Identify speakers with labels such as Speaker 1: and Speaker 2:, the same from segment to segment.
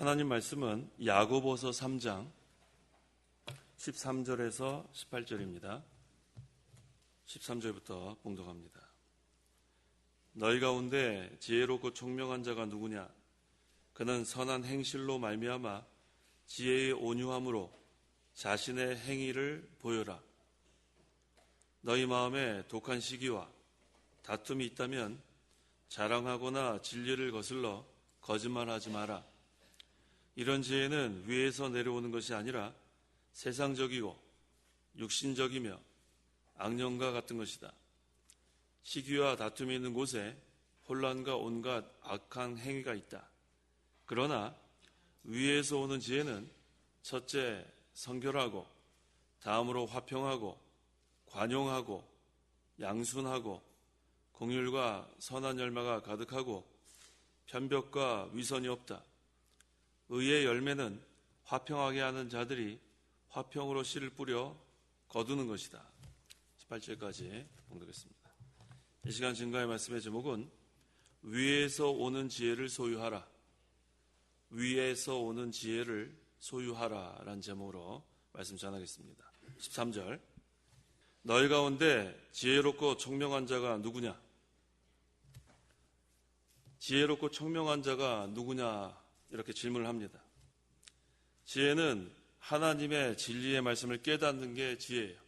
Speaker 1: 하나님 말씀은 야고보서 3장 13절에서 18절입니다. 13절부터 봉독합니다. 너희 가운데 지혜롭고 총명한 자가 누구냐? 그는 선한 행실로 말미암아 지혜의 온유함으로 자신의 행위를 보여라. 너희 마음에 독한 시기와 다툼이 있다면 자랑하거나 진리를 거슬러 거짓말하지 마라. 이런 지혜는 위에서 내려오는 것이 아니라 세상적이고 육신적이며 악령과 같은 것이다. 시기와 다툼이 있는 곳에 혼란과 온갖 악한 행위가 있다. 그러나 위에서 오는 지혜는 첫째 성결하고 다음으로 화평하고 관용하고 양순하고 공율과 선한 열매가 가득하고 편벽과 위선이 없다. 의의 열매는 화평하게 하는 자들이 화평으로 씨를 뿌려 거두는 것이다. 18절까지 봉독했습니다. 이 시간 증거의 말씀의 제목은 위에서 오는 지혜를 소유하라. 위에서 오는 지혜를 소유하라. 라는 제목으로 말씀 전하겠습니다. 13절. 너희 가운데 지혜롭고 청명한 자가 누구냐? 지혜롭고 청명한 자가 누구냐? 이렇게 질문을 합니다. 지혜는 하나님의 진리의 말씀을 깨닫는 게 지혜예요.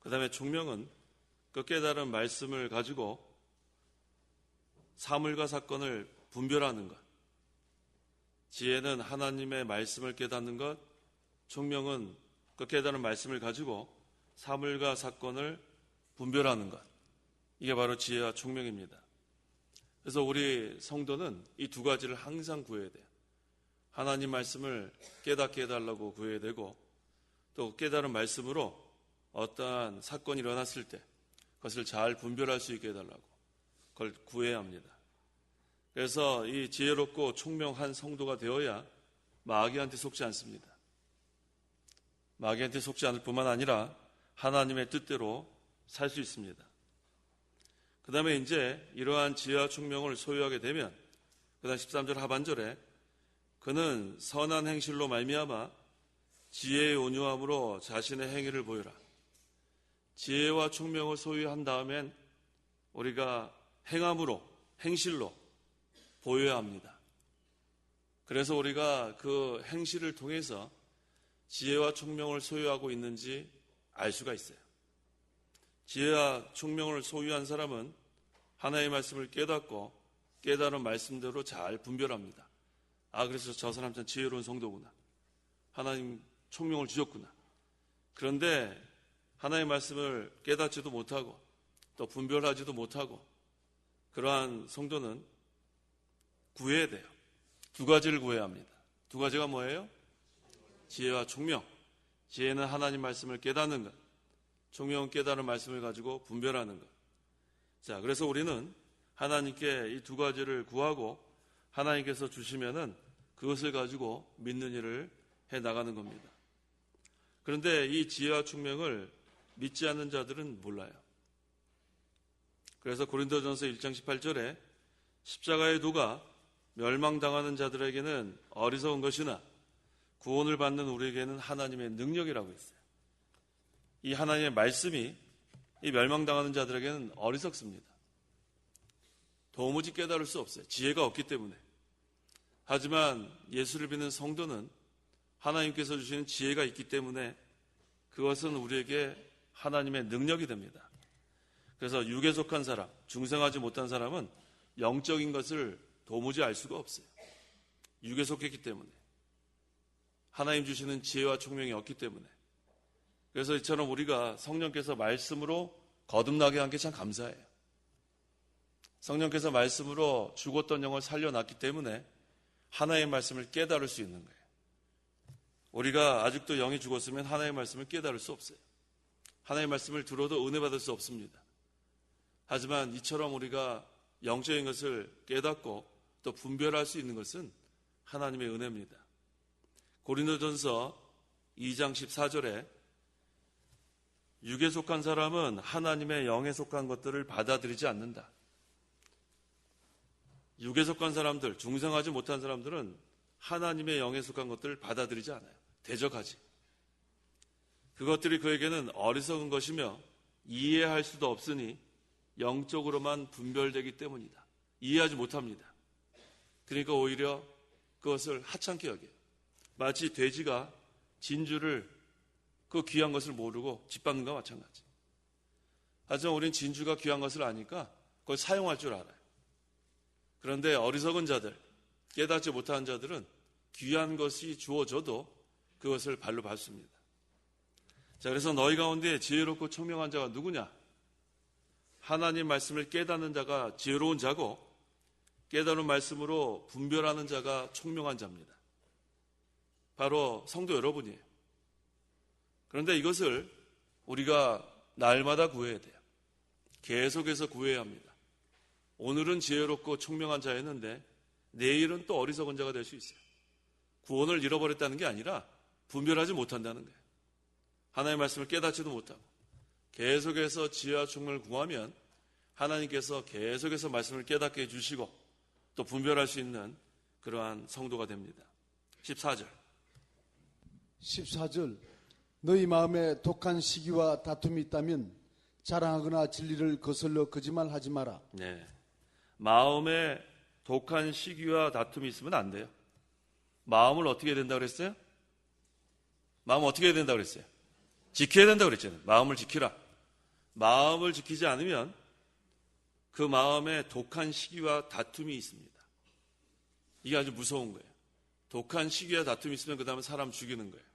Speaker 1: 그 다음에 총명은 그 깨달은 말씀을 가지고 사물과 사건을 분별하는 것. 지혜는 하나님의 말씀을 깨닫는 것, 총명은 그 깨달은 말씀을 가지고 사물과 사건을 분별하는 것. 이게 바로 지혜와 총명입니다. 그래서 우리 성도는 이 두 가지를 항상 구해야 돼요. 하나님 말씀을 깨닫게 해달라고 구해야 되고 또 깨달은 말씀으로 어떠한 사건이 일어났을 때 그것을 잘 분별할 수 있게 해달라고 그걸 구해야 합니다. 그래서 이 지혜롭고 총명한 성도가 되어야 마귀한테 속지 않습니다. 마귀한테 속지 않을 뿐만 아니라 하나님의 뜻대로 살 수 있습니다. 그 다음에 이제 이러한 지혜와 총명을 소유하게 되면 그 다음 13절 하반절에 그는 선한 행실로 말미암아 지혜의 온유함으로 자신의 행위를 보여라. 지혜와 총명을 소유한 다음엔 우리가 행함으로 행실로 보여야 합니다. 그래서 우리가 그 행실을 통해서 지혜와 총명을 소유하고 있는지 알 수가 있어요. 지혜와 총명을 소유한 사람은 하나의 말씀을 깨닫고 깨달은 말씀대로 잘 분별합니다. 아, 그래서 저 사람 참 지혜로운 성도구나. 하나님 총명을 주셨구나. 그런데 하나의 말씀을 깨닫지도 못하고 또 분별하지도 못하고 그러한 성도는 구해야 돼요. 두 가지를 구해야 합니다. 두 가지가 뭐예요? 지혜와 총명. 지혜는 하나님 말씀을 깨닫는 것. 총명은 깨달은 말씀을 가지고 분별하는 것. 자, 그래서 우리는 하나님께 이 두 가지를 구하고 하나님께서 주시면은 그것을 가지고 믿는 일을 해 나가는 겁니다. 그런데 이 지혜와 총명을 믿지 않는 자들은 몰라요. 그래서 고린도전서 1장 18절에 십자가의 도가 멸망당하는 자들에게는 어리석은 것이나 구원을 받는 우리에게는 하나님의 능력이라고 했어요. 이 하나님의 말씀이 이 멸망당하는 자들에게는 어리석습니다. 도무지 깨달을 수 없어요. 지혜가 없기 때문에. 하지만 예수를 믿는 성도는 하나님께서 주시는 지혜가 있기 때문에 그것은 우리에게 하나님의 능력이 됩니다. 그래서 육에 속한 사람, 중생하지 못한 사람은 영적인 것을 도무지 알 수가 없어요. 육에 속했기 때문에. 하나님 주시는 지혜와 총명이 없기 때문에. 그래서 이처럼 우리가 성령께서 말씀으로 거듭나게 한 게 참 감사해요. 성령께서 말씀으로 죽었던 영을 살려놨기 때문에 하나의 말씀을 깨달을 수 있는 거예요. 우리가 아직도 영이 죽었으면 하나의 말씀을 깨달을 수 없어요. 하나의 말씀을 들어도 은혜 받을 수 없습니다. 하지만 이처럼 우리가 영적인 것을 깨닫고 또 분별할 수 있는 것은 하나님의 은혜입니다. 고린도전서 2장 14절에 육에 속한 사람은 하나님의 영에 속한 것들을 받아들이지 않는다. 육에 속한 사람들, 중생하지 못한 사람들은 하나님의 영에 속한 것들을 받아들이지 않아요. 대적하지. 그것들이 그에게는 어리석은 것이며 이해할 수도 없으니 영적으로만 분별되기 때문이다. 이해하지 못합니다. 그러니까 오히려 그것을 하찮게 여겨요. 마치 돼지가 진주를 그 귀한 것을 모르고 짓밟는 것과 마찬가지. 하지만 우린 진주가 귀한 것을 아니까 그걸 사용할 줄 알아요. 그런데 어리석은 자들, 깨닫지 못한 자들은 귀한 것이 주어져도 그것을 발로 밟습니다. 자, 그래서 너희 가운데 지혜롭고 총명한 자가 누구냐? 하나님 말씀을 깨닫는 자가 지혜로운 자고 깨달은 말씀으로 분별하는 자가 총명한 자입니다. 바로 성도 여러분이에요. 그런데 이것을 우리가 날마다 구해야 돼요. 계속해서 구해야 합니다. 오늘은 지혜롭고 총명한 자였는데 내일은 또 어리석은 자가 될 수 있어요. 구원을 잃어버렸다는 게 아니라 분별하지 못한다는 거예요. 하나님의 말씀을 깨닫지도 못하고 계속해서 지혜와 총명을 구하면 하나님께서 계속해서 말씀을 깨닫게 해주시고 또 분별할 수 있는 그러한 성도가 됩니다. 14절.
Speaker 2: 14절 너희 마음에 독한 시기와 다툼이 있다면 자랑하거나 진리를 거슬러 거짓말하지 마라.
Speaker 1: 네. 마음에 독한 시기와 다툼이 있으면 안 돼요. 마음을 어떻게 해야 된다 그랬어요? 마음 어떻게 해야 된다 그랬어요? 지켜야 된다 그랬잖아요. 마음을 지키라. 마음을 지키지 않으면 그 마음에 독한 시기와 다툼이 있습니다. 이게 아주 무서운 거예요. 독한 시기와 다툼이 있으면 그 다음에 사람 죽이는 거예요.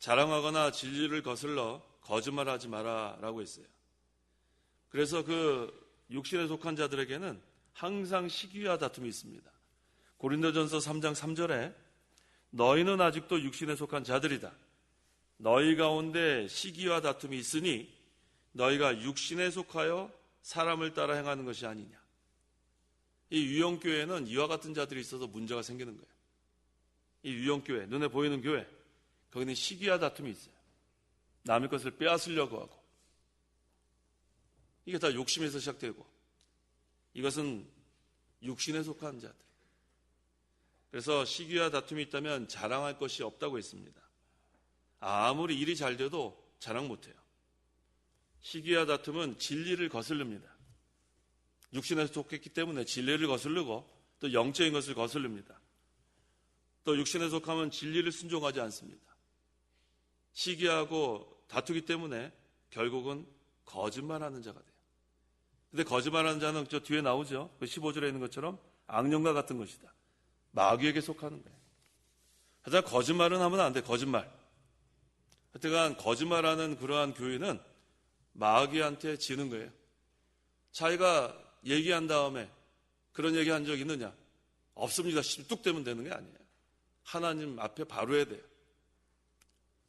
Speaker 1: 자랑하거나 진리를 거슬러 거짓말하지 마라라고 했어요. 그래서 그 육신에 속한 자들에게는 항상 시기와 다툼이 있습니다. 고린도전서 3장 3절에 너희는 아직도 육신에 속한 자들이다. 너희 가운데 시기와 다툼이 있으니 너희가 육신에 속하여 사람을 따라 행하는 것이 아니냐. 이 유형교회는 이와 같은 자들이 있어서 문제가 생기는 거예요. 이 유형교회, 눈에 보이는 교회, 거기는 시기와 다툼이 있어요. 남의 것을 빼앗으려고 하고. 이게 다 욕심에서 시작되고. 이것은 육신에 속한 자들. 그래서 시기와 다툼이 있다면 자랑할 것이 없다고 했습니다. 아무리 일이 잘 돼도 자랑 못해요. 시기와 다툼은 진리를 거슬릅니다. 육신에서 속했기 때문에 진리를 거슬르고 또 영적인 것을 거슬릅니다. 또 육신에 속하면 진리를 순종하지 않습니다. 시기하고 다투기 때문에 결국은 거짓말하는 자가 돼요. 근데 거짓말하는 자는 저 뒤에 나오죠. 그 15절에 있는 것처럼 악령과 같은 것이다. 마귀에게 속하는 거예요. 하지만 거짓말은 하면 안 돼. 거짓말. 하여튼간 거짓말하는 그러한 교회는 마귀한테 지는 거예요. 자기가 얘기한 다음에 그런 얘기 한 적 있느냐? 없습니다. 뚝 되면 되는 게 아니에요. 하나님 앞에 바로 해야 돼요.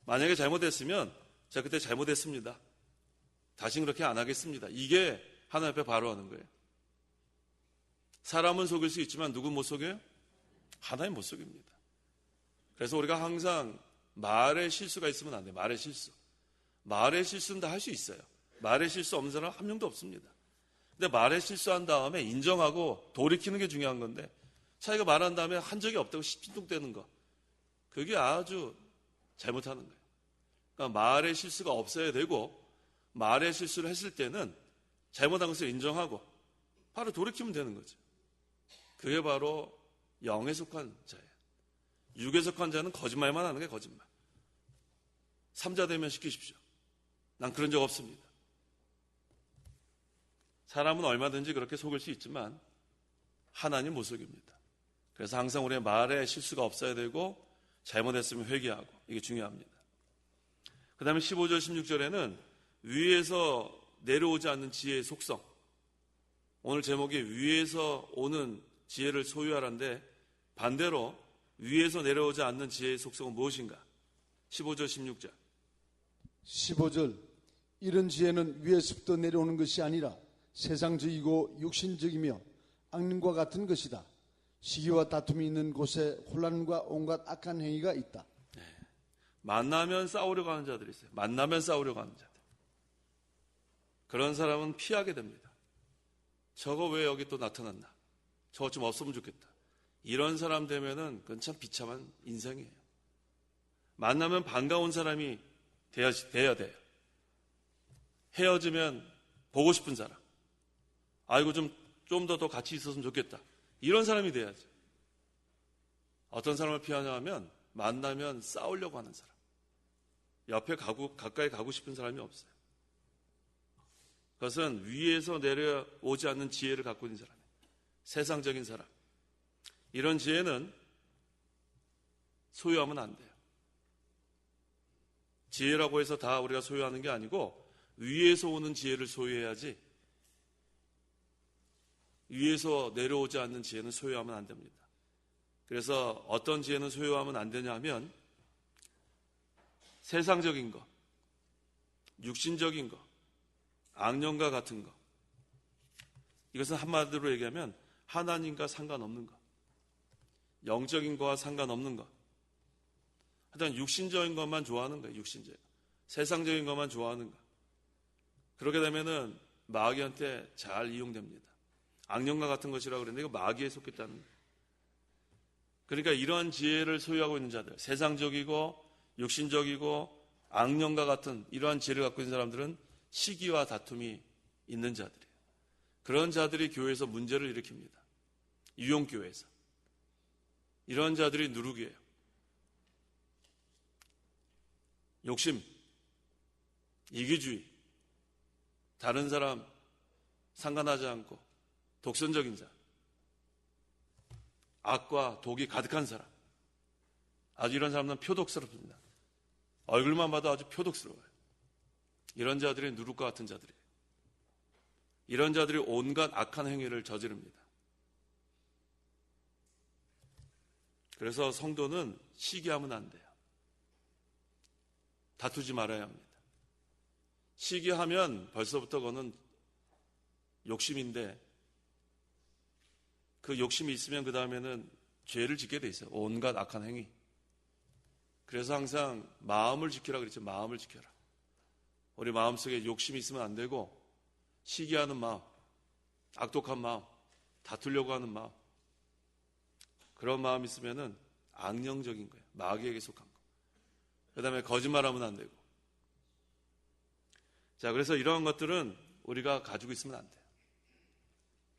Speaker 1: 만약에 잘못했으면 제가 그때 잘못했습니다. 다시 그렇게 안 하겠습니다. 이게 하나님 앞에 바로 하는 거예요. 사람은 속일 수 있지만 누구 못 속여요? 하나님 못 속입니다. 그래서 우리가 항상 말에 실수가 있으면 안 돼요. 말에 실수. 말에 실수는 다 할 수 있어요. 말에 실수 없는 사람 한 명도 없습니다. 근데 말에 실수한 다음에 인정하고 돌이키는 게 중요한 건데 자기가 말한 다음에 한 적이 없다고 시킨둥대는 거. 그게 아주 잘못하는 거예요. 그러니까 말에 실수가 없어야 되고 말에 실수를 했을 때는 잘못한 것을 인정하고 바로 돌이키면 되는 거죠. 그게 바로 영에 속한 자예요. 육에 속한 자는 거짓말만 하는 게 거짓말. 삼자 되면 시키십시오. 난 그런 적 없습니다. 사람은 얼마든지 그렇게 속을 수 있지만 하나님 못 속입니다. 그래서 항상 우리의 말에 실수가 없어야 되고 잘못했으면 회개하고 이게 중요합니다. 그 다음에 15절, 16절에는 위에서 내려오지 않는 지혜의 속성. 오늘 제목이 위에서 오는 지혜를 소유하라인데 반대로 위에서 내려오지 않는 지혜의 속성은 무엇인가? 15절, 16절.
Speaker 2: 15절 이런 지혜는 위에서부터 내려오는 것이 아니라 세상적이고 육신적이며 악령과 같은 것이다. 시기와 다툼이 있는 곳에 혼란과 온갖 악한 행위가 있다.
Speaker 1: 만나면 싸우려고 하는 자들이 있어요. 만나면 싸우려고 하는 자들. 그런 사람은 피하게 됩니다. 저거 왜 여기 또 나타났나? 저거 좀 없으면 좋겠다. 이런 사람 되면은 그건 참 비참한 인생이에요. 만나면 반가운 사람이 돼야, 돼야 돼요. 헤어지면 보고 싶은 사람. 아이고, 좀, 좀 더 더 같이 있었으면 좋겠다. 이런 사람이 돼야지. 어떤 사람을 피하냐 하면 만나면 싸우려고 하는 사람. 옆에 가고, 가까이 가고 싶은 사람이 없어요. 그것은 위에서 내려오지 않는 지혜를 갖고 있는 사람이에요. 세상적인 사람. 이런 지혜는 소유하면 안 돼요. 지혜라고 해서 다 우리가 소유하는 게 아니고 위에서 오는 지혜를 소유해야지 위에서 내려오지 않는 지혜는 소유하면 안 됩니다. 그래서 어떤 지혜는 소유하면 안 되냐 하면 세상적인 거, 육신적인 거, 악령과 같은 거. 이것은 한마디로 얘기하면 하나님과 상관없는 것. 영적인 거와 상관없는 것. 하여튼 육신적인 것만 좋아하는 거예요, 육신적. 세상적인 것만 좋아하는 것. 그렇게 되면은 마귀한테 잘 이용됩니다. 악령과 같은 것이라고 그랬는데 이거 마귀에 속했다는 거예요. 그러니까 이러한 지혜를 소유하고 있는 자들, 세상적이고 육신적이고 악령과 같은 이러한 지혜를 갖고 있는 사람들은 시기와 다툼이 있는 자들이에요. 그런 자들이 교회에서 문제를 일으킵니다. 유용교회에서. 이런 자들이 누룩이에요. 욕심, 이기주의, 다른 사람 상관하지 않고 독선적인 자, 악과 독이 가득한 사람. 아주 이런 사람은 표독스럽습니다. 얼굴만 봐도 아주 표독스러워요. 이런 자들이 누룩과 같은 자들이에요. 이런 자들이 온갖 악한 행위를 저지릅니다. 그래서 성도는 시기하면 안 돼요. 다투지 말아야 합니다. 시기하면 벌써부터 그거는 욕심인데 그 욕심이 있으면 그 다음에는 죄를 짓게 돼 있어요. 온갖 악한 행위. 그래서 항상 마음을 지켜라 그랬죠. 마음을 지켜라. 우리 마음속에 욕심이 있으면 안 되고 시기하는 마음, 악독한 마음, 다투려고 하는 마음 그런 마음 있으면은 악령적인 거예요. 마귀에게 속한 거. 그 다음에 거짓말하면 안 되고. 자, 그래서 이러한 것들은 우리가 가지고 있으면 안 돼요.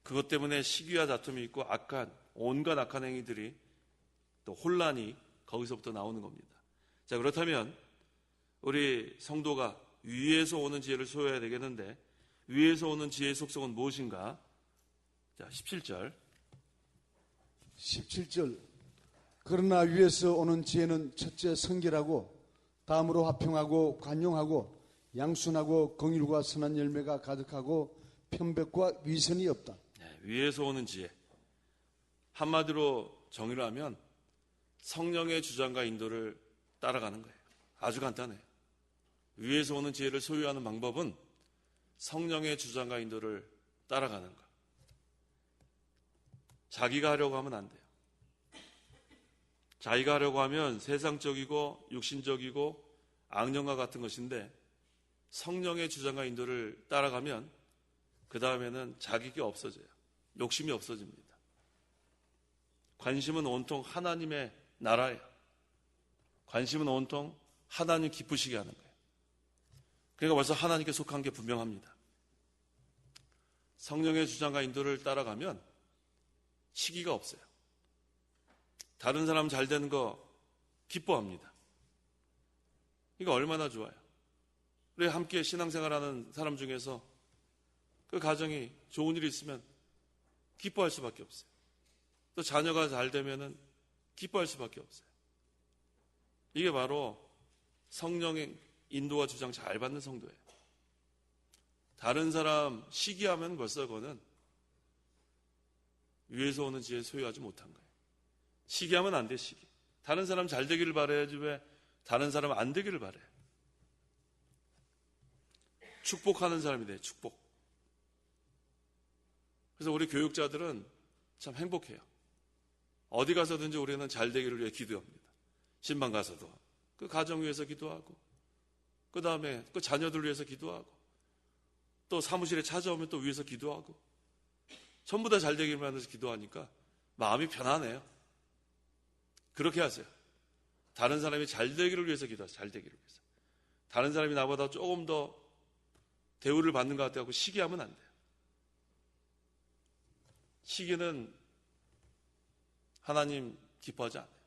Speaker 1: 그것 때문에 시기와 다툼이 있고 악한, 온갖 악한 행위들이 또 혼란이 거기서부터 나오는 겁니다. 자, 그렇다면 우리 성도가 위에서 오는 지혜를 소유해야 되겠는데 위에서 오는 지혜의 속성은 무엇인가? 자, 17절.
Speaker 2: 17절 그러나 위에서 오는 지혜는 첫째 성결하고 다음으로 화평하고 관용하고 양순하고 긍휼과 선한 열매가 가득하고 편백과 위선이 없다.
Speaker 1: 네, 위에서 오는 지혜. 한마디로 정의를 하면 성령의 주장과 인도를 따라가는 거예요. 아주 간단해요. 위에서 오는 지혜를 소유하는 방법은 성령의 주장과 인도를 따라가는 것. 자기가 하려고 하면 안 돼요. 자기가 하려고 하면 세상적이고 육신적이고 악령과 같은 것인데 성령의 주장과 인도를 따라가면 그 다음에는 자기가 없어져요. 욕심이 없어집니다. 관심은 온통 하나님의 나라예요. 관심은 온통 하나님 기쁘시게 하는 거예요. 그러니까 벌써 하나님께 속한 게 분명합니다. 성령의 주장과 인도를 따라가면 시기가 없어요. 다른 사람 잘 되는 거 기뻐합니다. 이거 얼마나 좋아요. 우리 함께 신앙생활하는 사람 중에서 그 가정이 좋은 일이 있으면 기뻐할 수밖에 없어요. 또 자녀가 잘 되면은 기뻐할 수밖에 없어요. 이게 바로 성령의 인도와 주장 잘 받는 성도예요. 다른 사람 시기하면 벌써 그거는 위에서 오는 지혜 소유하지 못한 거예요. 시기하면 안 돼, 시기. 다른 사람 잘 되기를 바라야지 왜 다른 사람 안 되기를 바래요. 축복하는 사람이 돼, 축복. 그래서 우리 교육자들은 참 행복해요. 어디 가서든지 우리는 잘 되기를 위해 기도합니다. 신방 가서도. 그 가정 위해서 기도하고, 그 다음에 그 자녀들 위해서 기도하고, 또 사무실에 찾아오면 또 위해서 기도하고, 전부 다 잘 되기만 해서 기도하니까 마음이 편하네요. 그렇게 하세요. 다른 사람이 잘 되기를 위해서 기도하세요. 잘 되기를 위해서. 다른 사람이 나보다 조금 더 대우를 받는 것 같다고 시기하면 안 돼요. 시기는 하나님 기뻐하지 않아요.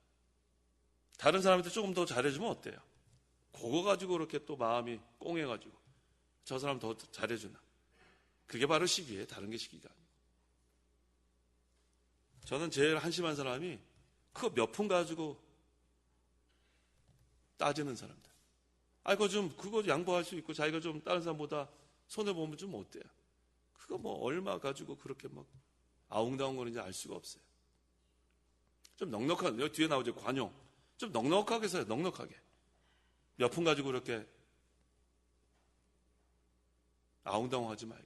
Speaker 1: 다른 사람한테 조금 더 잘해주면 어때요? 그거 가지고 그렇게 또 마음이 꽁해가지고 저 사람 더 잘해주나. 그게 바로 시기예요. 다른 게 시기가 아니에요. 저는 제일 한심한 사람이 그몇푼 가지고 따지는 사람들. 아, 이거 좀, 그거 양보할 수 있고 자기가 좀 다른 사람보다 손해보면 좀 어때요? 그거 뭐 얼마 가지고 그렇게 막 아웅다웅 거리는지 알 수가 없어요. 좀 넉넉한, 여기 뒤에 나오죠. 관용. 좀 넉넉하게 써요. 넉넉하게. 몇 푼 가지고 그렇게 아웅다웅 하지 말고.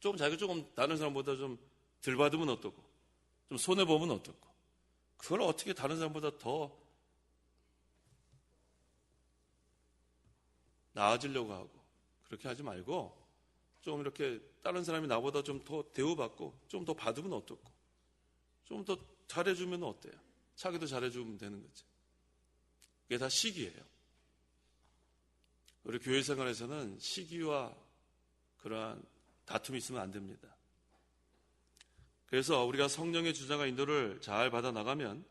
Speaker 1: 조금 자기가 조금 다른 사람보다 좀 덜 받으면 어떻고, 좀 손해 보면 어떻고, 그걸 어떻게 다른 사람보다 더 나아지려고 하고, 그렇게 하지 말고, 좀 이렇게 다른 사람이 나보다 좀 더 대우받고, 좀 더 받으면 어떻고, 좀 더 잘해주면 어때요? 자기도 잘해주면 되는 거지. 그게 다 시기예요. 우리 교회 생활에서는 시기와 그러한 다툼이 있으면 안 됩니다. 그래서 우리가 성령의 주장과 인도를 잘 받아 나가면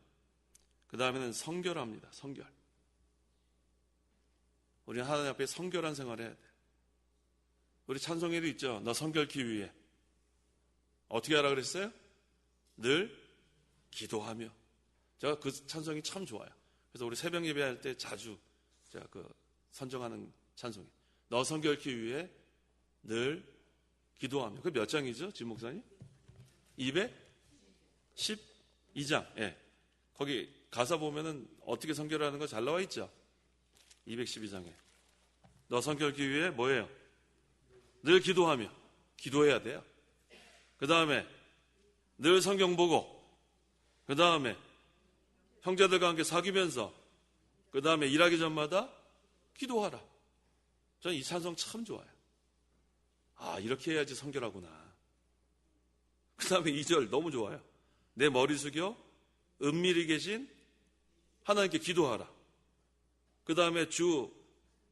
Speaker 1: 그 다음에는 성결합니다. 성결. 우리는 하나님 앞에 성결한 생활을 해야 돼. 우리 찬송에도 있죠. 너 성결케 위해 어떻게 하라 그랬어요? 늘 기도하며. 제가 그 찬송이 참 좋아요. 그래서 우리 새벽 예배할 때 자주 제가 그 선정하는 찬송이. 너 성결케 위해 늘 기도하며. 그 몇 장이죠? 진 목사님? 212장. 예. 거기 가사 보면은 어떻게 성결하는 거 잘 나와 있죠? 212장에. 너 성결케 위해 뭐예요? 늘 기도하며. 기도해야 돼요. 그 다음에 늘 성경 보고. 그 다음에 형제들과 함께 사귀면서 그 다음에 일하기 전마다 기도하라. 저는 이 찬성 참 좋아요. 아, 이렇게 해야지 성결하구나. 그 다음에 2절 너무 좋아요. 내 머리 숙여 은밀히 계신 하나님께 기도하라. 그 다음에 주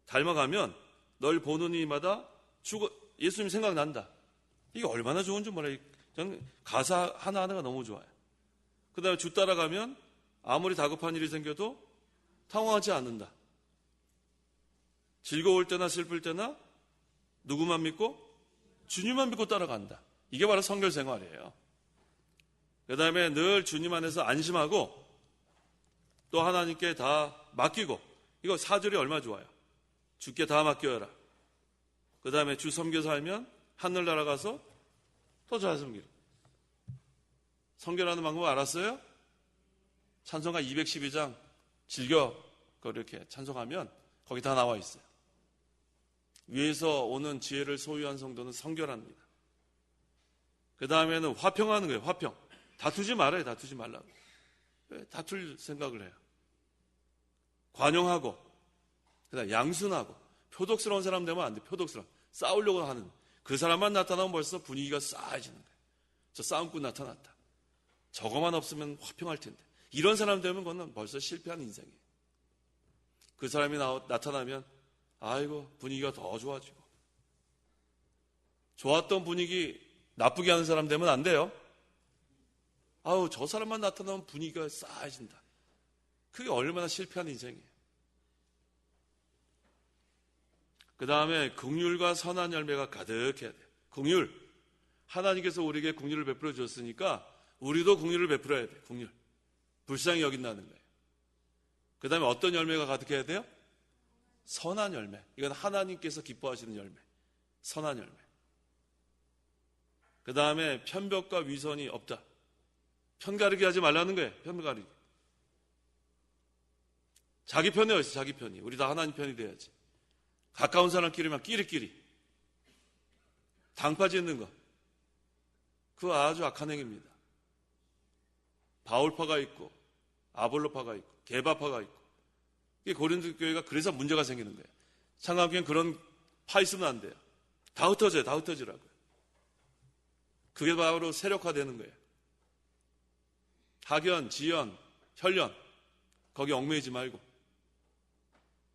Speaker 1: 닮아가면 널 보는 이마다 주 예수님 생각난다. 이게 얼마나 좋은 줄 몰라요. 저는 가사 하나하나가 너무 좋아요. 그 다음에 주 따라가면 아무리 다급한 일이 생겨도 당황하지 않는다. 즐거울 때나 슬플 때나 누구만 믿고 주님만 믿고 따라간다. 이게 바로 성결 생활이에요. 그 다음에 늘 주님 안에서 안심하고 또 하나님께 다 맡기고 이거 사절이 얼마 좋아요. 주께 다 맡겨라. 그 다음에 주 섬겨 살면 하늘나라 가서 더잘 섬기라. 성결하는 방법 알았어요? 찬송가 212장 즐겨 그렇게 찬송하면 거기 다 나와 있어요. 위에서 오는 지혜를 소유한 성도는 성결합니다. 그 다음에는 화평하는 거예요, 화평. 다투지 말아요, 다투지 말라고. 왜 다툴 생각을 해요? 관용하고, 그 다음 양순하고, 표독스러운 사람 되면 안 돼, 표독스러운. 싸우려고 하는. 그 사람만 나타나면 벌써 분위기가 싸해지는 거예요. 저 싸움꾼 나타났다. 저거만 없으면 화평할 텐데. 이런 사람 되면 그건 벌써 실패한 인생이에요. 그 사람이 나, 나타나면, 아이고, 분위기가 더 좋아지고. 좋았던 분위기 나쁘게 하는 사람 되면 안 돼요. 아우, 저 사람만 나타나면 분위기가 싸해진다. 그게 얼마나 실패한 인생이에요. 그 다음에 긍휼과 선한 열매가 가득해야 돼요. 긍휼. 하나님께서 우리에게 긍휼을 베풀어 주었으니까 우리도 긍휼을 베풀어야 돼요. 긍휼. 불쌍히 여긴다는 거예요. 그 다음에 어떤 열매가 가득해야 돼요? 선한 열매. 이건 하나님께서 기뻐하시는 열매. 선한 열매. 그 다음에 편벽과 위선이 없다. 편가르기 하지 말라는 거예요. 편가르기. 자기 편에 어있어 자기 편이. 우리 다 하나님 편이 돼야지. 가까운 사람끼리만 끼리끼리. 당파 짓는 거. 그거 아주 악한 행위입니다. 바울파가 있고, 아볼로파가 있고, 개바파가 있고. 이게 고린도 교회가 그래서 문제가 생기는 거예요. 창학교는 그런 파 있으면 안 돼요. 다 흩어져요. 다 흩어지라고요. 그게 바로 세력화되는 거예요. 학연, 지연, 혈연 거기 얽매이지 말고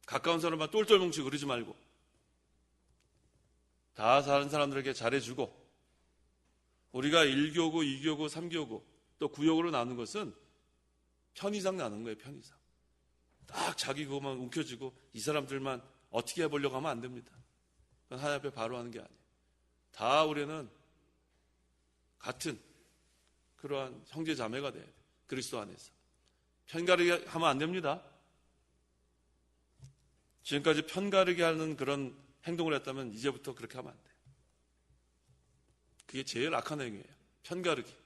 Speaker 1: 가까운 사람만 똘똘 뭉치고 그러지 말고 다 다른 사람들에게 잘해주고 우리가 1교구, 2교구, 3교구 또 9교구로 나눈 것은 편의상 나눈 거예요. 편의상. 딱 자기 그것만 움켜쥐고 이 사람들만 어떻게 해보려고 하면 안 됩니다. 그건 하나님 앞에 바로 하는 게 아니에요. 다 우리는 같은 그러한 형제 자매가 돼야 돼요. 그리스도 안에서. 편가르게 하면 안 됩니다. 지금까지 편가르게 하는 그런 행동을 했다면 이제부터 그렇게 하면 안 돼요. 그게 제일 악한 행위예요. 편가르기.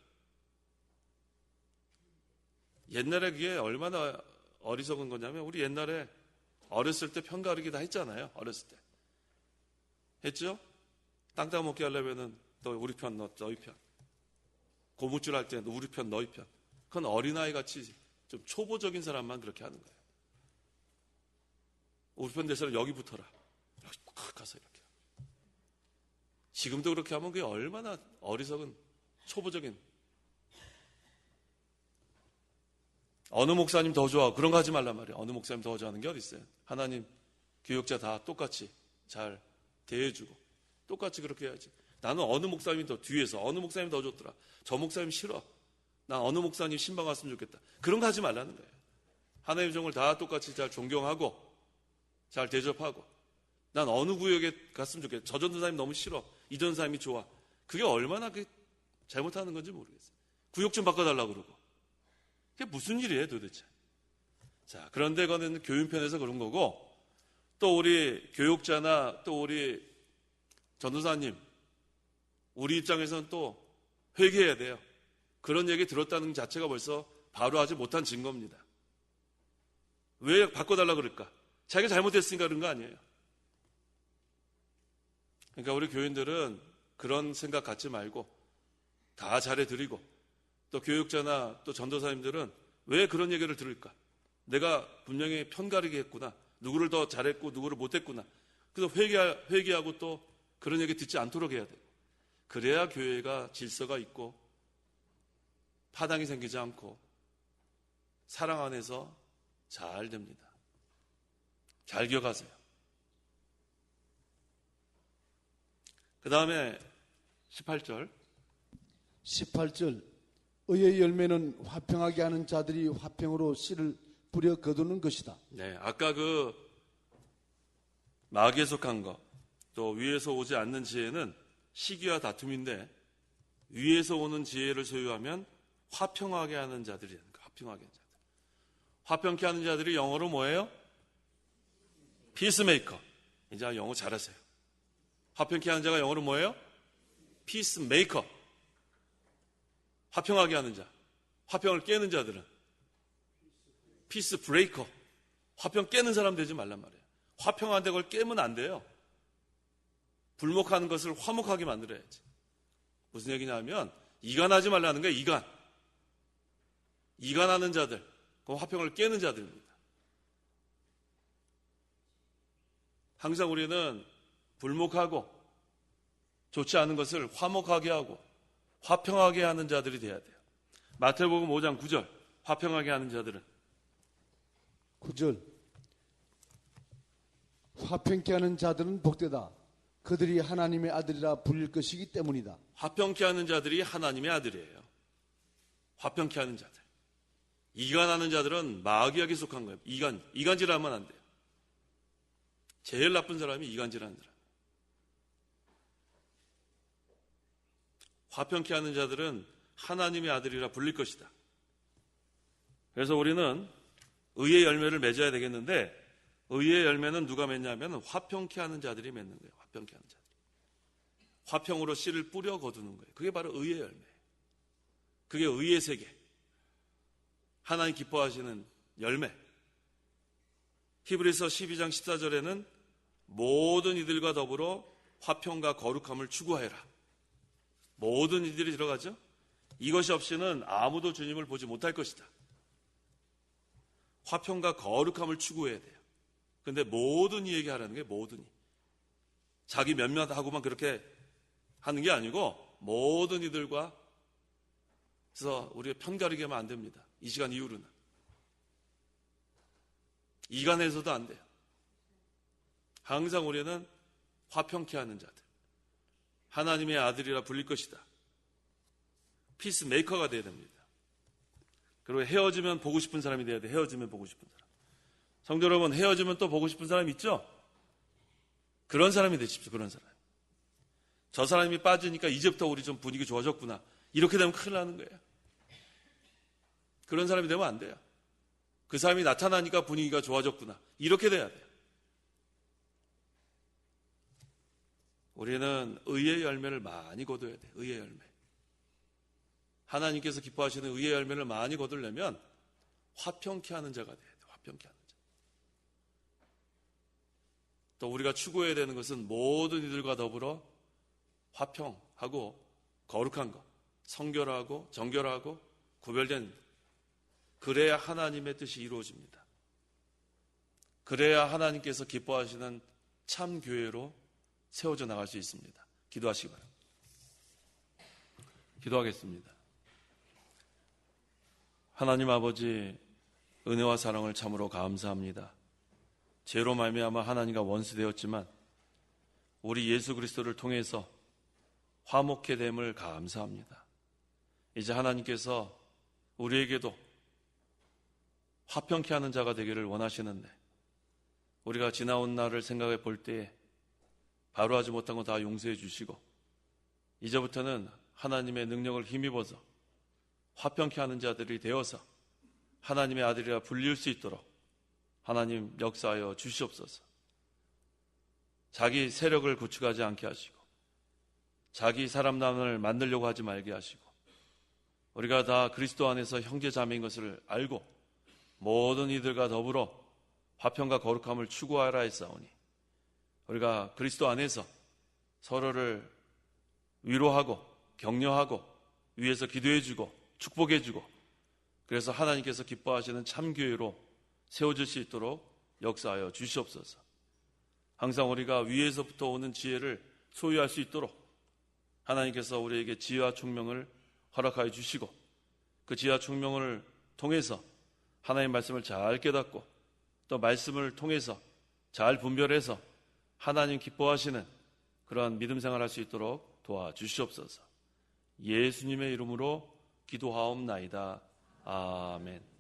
Speaker 1: 옛날에 그게 얼마나 어리석은 거냐면 우리 옛날에 어렸을 때 편가르기 다 했잖아요. 어렸을 때. 했죠? 땅 따먹게 하려면은 너 우리 편, 너 너희 편. 고무줄 할때 우리 편, 너희 편. 그건 어린아이 같이 좀 초보적인 사람만 그렇게 하는 거예요. 우리 편 대사는 여기 붙어라. 여기 콱 가서 이렇게. 지금도 그렇게 하면 그게 얼마나 어리석은 초보적인 어느 목사님 더 좋아 그런 거 하지 말란 말이에요. 어느 목사님 더 좋아하는 게 어디 있어요? 하나님 교육자 다 똑같이 잘 대해주고 똑같이 그렇게 해야지. 나는 어느 목사님이 더 뒤에서 어느 목사님이 더 좋더라. 저 목사님 싫어. 난 어느 목사님 신방 왔으면 좋겠다. 그런 거 하지 말라는 거예요. 하나님 종을 다 똑같이 잘 존경하고 잘 대접하고 난 어느 구역에 갔으면 좋겠다. 저 전도사님 너무 싫어. 이 전도사님이 좋아. 그게 얼마나 그 잘못하는 건지 모르겠어요. 구역 좀 바꿔달라고 그러고. 그게 무슨 일이에요 도대체. 자, 그런데 그거는 교육편에서 그런 거고 또 우리 교육자나 또 우리 전도사님 우리 입장에서는 또 회개해야 돼요. 그런 얘기 들었다는 자체가 벌써 바로 하지 못한 증거입니다. 왜 바꿔달라 그럴까? 자기가 잘못했으니까 그런 거 아니에요. 그러니까 우리 교인들은 그런 생각 갖지 말고 다 잘해드리고 또 교육자나 또 전도사님들은 왜 그런 얘기를 들을까? 내가 분명히 편가르게 했구나. 누구를 더 잘했고 누구를 못했구나. 그래서 회개, 회개 하고 또 그런 얘기 듣지 않도록 해야 돼요. 그래야 교회가 질서가 있고 파당이 생기지 않고 사랑 안에서 잘 됩니다. 잘 기억하세요. 그 다음에 18절.
Speaker 2: 18절 의의 열매는 화평하게 하는 자들이 화평으로 씨를 뿌려 거두는 것이다.
Speaker 1: 네, 아까 그 마귀에 속한 것, 또 위에서 오지 않는 지혜는 시기와 다툼인데 위에서 오는 지혜를 소유하면 화평하게 하는 자들이라는 거. 화평하게 하는 자들. 화평케 하는 자들이 영어로 뭐예요? 피스메이커. 이제 영어 잘하세요. 화평케 하는 자가 영어로 뭐예요? 피스메이커. 화평하게 하는 자. 화평을 깨는 자들은 피스 브레이커. 화평 깨는 사람 되지 말란 말이에요. 화평한 데 그걸 깨면 안 돼요. 불목하는 것을 화목하게 만들어야지. 무슨 얘기냐면 이간하지 말라는 거예요. 이간. 이간하는 자들. 그 화평을 깨는 자들입니다. 항상 우리는 불목하고 좋지 않은 것을 화목하게 하고 화평하게 하는 자들이 돼야 돼요. 마태복음 5장 9절 화평하게 하는 자들은
Speaker 2: 9절 화평케 하는 자들은 복되다. 그들이 하나님의 아들이라 불릴 것이기 때문이다.
Speaker 1: 화평케 하는 자들이 하나님의 아들이에요. 화평케 하는 자들. 이간하는 자들은 마귀에게 속한 거예요. 이간, 이간질 하면 안 돼요. 제일 나쁜 사람이 이간질 하는 사람. 화평케 하는 자들은 하나님의 아들이라 불릴 것이다. 그래서 우리는 의의 열매를 맺어야 되겠는데 의의 열매는 누가 맺냐면 화평케 하는 자들이 맺는 거예요. 화평케 하는 자들. 화평으로 씨를 뿌려 거두는 거예요. 그게 바로 의의 열매예요. 그게 의의 세계. 하나님 기뻐하시는 열매. 히브리서 12장 14절에는 모든 이들과 더불어 화평과 거룩함을 추구하여라. 모든 이들이 들어가죠? 이것이 없이는 아무도 주님을 보지 못할 것이다. 화평과 거룩함을 추구해야 돼요. 근데 모든 이 얘기하라는 게 모든 이. 자기 몇몇하고만 그렇게 하는 게 아니고 모든 이들과 그래서 우리가 편가르게 하면 안 됩니다. 이 시간 이후로는. 이간에서도 안 돼요. 항상 우리는 화평케 하는 자들. 하나님의 아들이라 불릴 것이다. 피스 메이커가 돼야 됩니다. 그리고 헤어지면 보고 싶은 사람이 돼야 돼. 헤어지면 보고 싶은 사람. 성도 여러분, 헤어지면 또 보고 싶은 사람 있죠? 그런 사람이 되십시오. 그런 사람. 저 사람이 빠지니까 이제부터 우리 좀 분위기 좋아졌구나. 이렇게 되면 큰일 나는 거예요. 그런 사람이 되면 안 돼요. 그 사람이 나타나니까 분위기가 좋아졌구나. 이렇게 돼야 돼요. 우리는 의의 열매를 많이 거둬야 돼. 의의 열매. 하나님께서 기뻐하시는 의의 열매를 많이 거두려면 화평케 하는 자가 돼야 돼. 화평케 하는 자. 또 우리가 추구해야 되는 것은 모든 이들과 더불어 화평하고 거룩한 것, 성결하고 정결하고 구별된 그래야 하나님의 뜻이 이루어집니다. 그래야 하나님께서 기뻐하시는 참 교회로 세워져 나갈 수 있습니다. 기도하시기 바랍니다. 기도하겠습니다. 하나님 아버지 은혜와 사랑을 참으로 감사합니다. 죄로 말미암아 하나님과 원수되었지만 우리 예수 그리스도를 통해서 화목해 됨을 감사합니다. 이제 하나님께서 우리에게도 화평케 하는 자가 되기를 원하시는데 우리가 지나온 날을 생각해 볼 때에 바로 하지 못한 거 다 용서해 주시고 이제부터는 하나님의 능력을 힘입어서 화평케 하는 자들이 되어서 하나님의 아들이라 불릴 수 있도록 하나님 역사하여 주시옵소서. 자기 세력을 구축하지 않게 하시고 자기 사람남을 만들려고 하지 말게 하시고 우리가 다 그리스도 안에서 형제 자매인 것을 알고 모든 이들과 더불어 화평과 거룩함을 추구하라 했사오니 우리가 그리스도 안에서 서로를 위로하고 격려하고 위에서 기도해주고 축복해주고 그래서 하나님께서 기뻐하시는 참교회로 세워질 수 있도록 역사하여 주시옵소서. 항상 우리가 위에서부터 오는 지혜를 소유할 수 있도록 하나님께서 우리에게 지혜와 총명을 허락하여 주시고 그 지혜와 총명을 통해서 하나님의 말씀을 잘 깨닫고 또 말씀을 통해서 잘 분별해서 하나님 기뻐하시는 그러한 믿음 생활할 수 있도록 도와주시옵소서. 예수님의 이름으로 기도하옵나이다. 아멘.